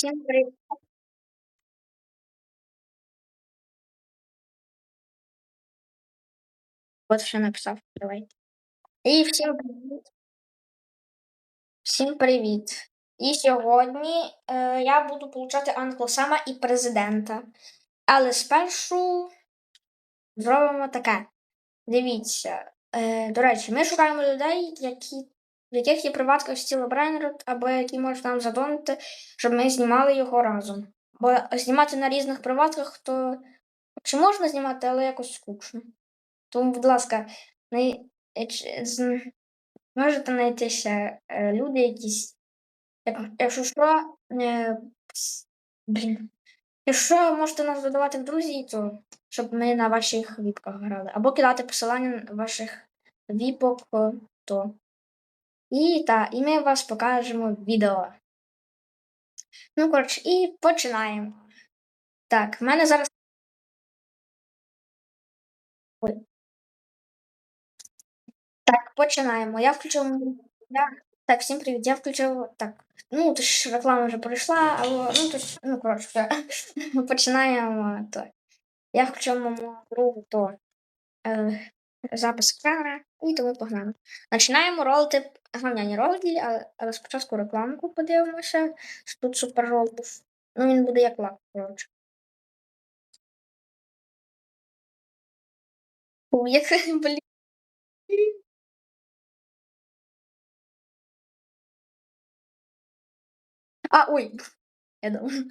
всім привіт. От що написав. Давай. І всім привіт. Всім привіт. І сьогодні е, я буду получати англосама і президента. Але спершу зробимо таке. Дивіться. Е, до речі, ми шукаємо людей, які, в яких є приватка в стілу Брайнерот, або які можуть нам задонати, щоб ми знімали його разом. Бо знімати на різних приватках, то чи можна знімати, але якось скучно. Тому, будь ласка, най... е, можете знайтися е, люди якісь. Як, якщо що, е, блін. Якщо можете нас додавати в друзі, то щоб ми на ваших віпках грали. Або кидати посилання ваших віпок, то. І та, і ми вас покажемо відео. Ну, коротше, і починаємо. Так, в мене зараз. Ой. Так, починаємо. Я включив. Я... Так, всім привіт. Я включив. Так. Ну, то ж реклама вже пройшла, але ну то ж, ну коротше, все. Починаємо. То. Я включив моєму другу то е, запис екрана, і тому погнали. Починаємо ролити гавняні ролики, але, спочатку рекламку подивимося. Тут супер рол був. Ну, він буде як лак, коротше. Як, блін. А, ой. Я думаю.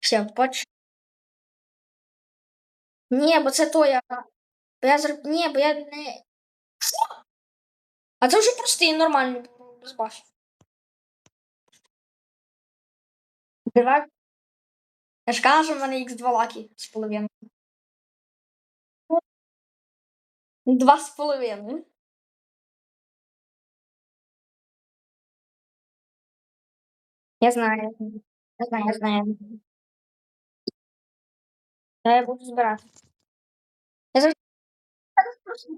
Все, поч. Ні, бо це то я. Бо я зр... Ні, бо я не. Що? А це вже простий, нормальний, без башів. Давай. Я ж кажу, в мене Х2 лаки з половиною. Два з половиною. Я знаю. Я знаю, я знаю. Я буду збирати. Я зараз просто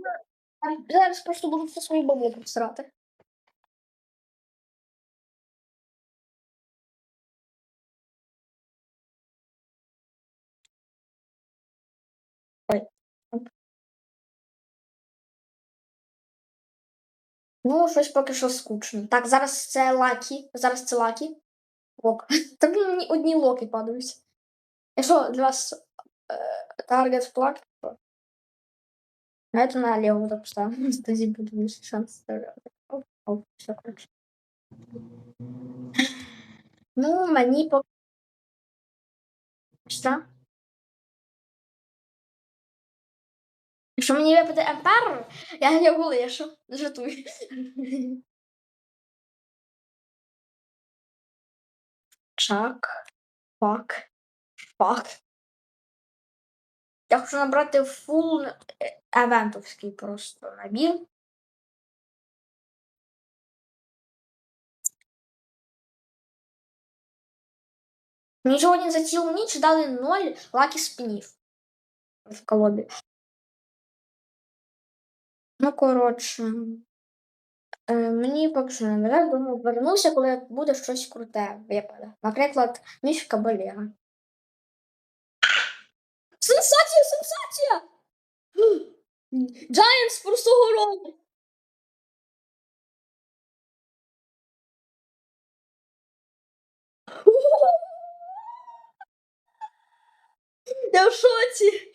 зараз просто буду все свої баблі просирати. Ну, щось поки що скучно. Так, зараз це лакі. Зараз це лакі. Лок. Та мені одні локи падають. Якщо для вас е, таргет плак, то давайте на ліву так поставимо. Тоді буде більше шанс. Оп, оп, все, коротше. Ну, мені поки що. Якщо мені випаде Емпер, я його лишу. Жартую. Чак. Фак. Фак. Я хочу набрати фул евентовський просто набір. Мені сьогодні за цілу ніч дали 0 лакі спінів в колоді. Ну, коротше. Е, мені поки що не бере, думаю, вернуся, коли буде щось круте випаде. Наприклад, мішка Балера. Сенсація, сенсація! Giants простого року. Я в шоці.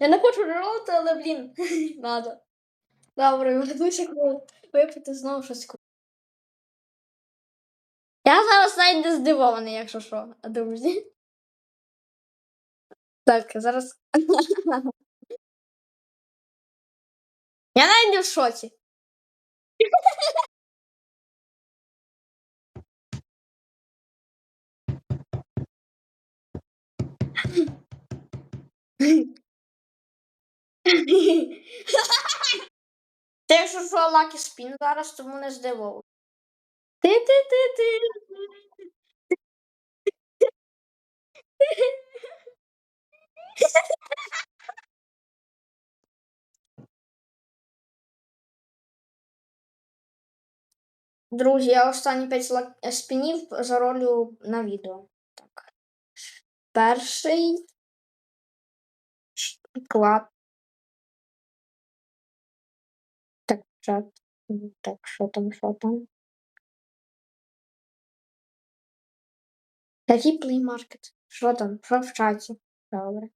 Я не хочу ролити, але, блін, надо. Добре, вернуся, коли випити знову щось круте. Я зараз навіть не здивований, якщо що, друзі. Так, зараз. Я навіть не в шоці. Ти якщо що лакі спін зараз, тому не здивовуй. Ти-ти-ти-ти. Друзі, я останні 5 зла- е, спінів заролю на відео. Так. Перший. Клад. Так, чат. Так, що там, що там? Який плеймаркет? Що там? Що в чаті? Добре.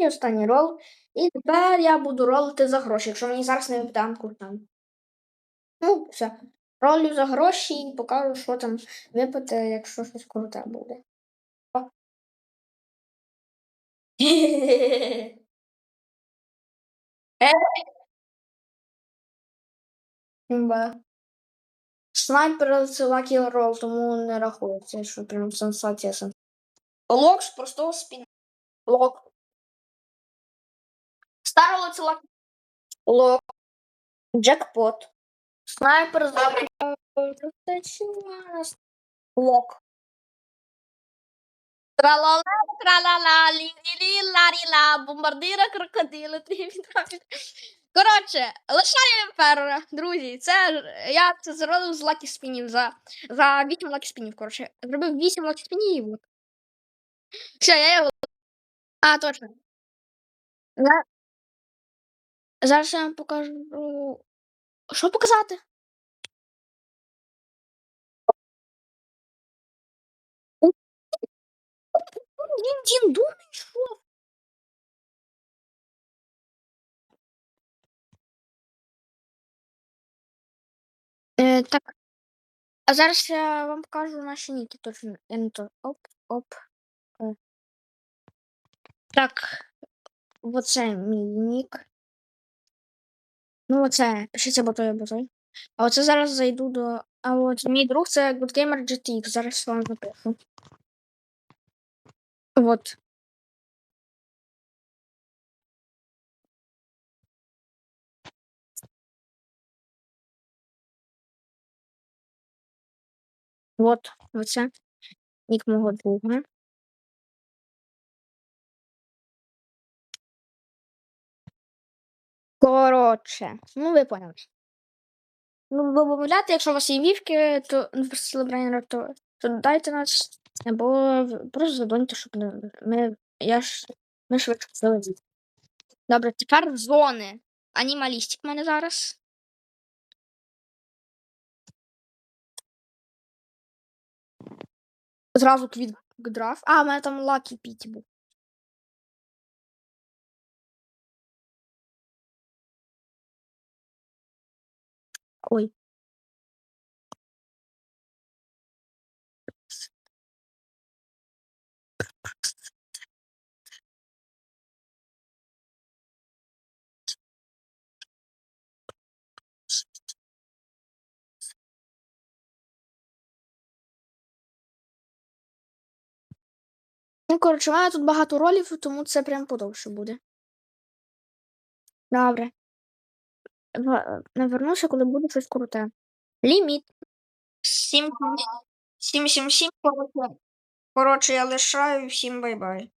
І останній рол. І тепер я буду ролити за гроші, якщо мені зараз не випаде анкуртан. Ну, все. Ролю за гроші і покажу, що там випаде, якщо щось круте буде. Е. Снайпер це лакі рол, тому не рахується, що прям сенсація сенсація. Лок з простого спін. Лок. Старого це лакі. Лок. Джекпот. Снайпер з. Лок. Тралала, тралала, лі ларіла, бомбардира, крокодили, Коротше, лишаємо феррера, друзі. Це я це зробив з лакі спінів за, за 8 лакі спінів. Коротше, зробив 8 лакі спінів. і от. Все, я його. А, точно. Я... Зараз я вам покажу. Що показати? Він Дін Дун йшов. Е, так. А зараз я вам покажу наші ніки. Точно. Я не то. Оп, оп. Е. Так. Оце мій нік. Ну, оце. Пишіться ботой ботой. А оце зараз зайду до. А от мій друг це GoodGamer GTX. Зараз вам запишу. Вот. Вот, оце. Нік мого друга. Коротше, ну ви поняли. Ну, бо мовляти, якщо у вас є вівки, то ну, просто Селебрайнер, то, то дайте нас, або просто задоньте, щоб не- ми, я ж, ми швидше залезли. Добре, тепер зони. Анімалістик в мене зараз. Зразу квіт граф. А, у мене там Лакі Піті був. Ой. Ну, коротше, у мене тут багато ролів, тому це прям подовше буде. Добре. Навернуся, коли буде щось круте. Ліміт. 7 7 7 7 коротше. Коротше, я лишаю всім бай-бай.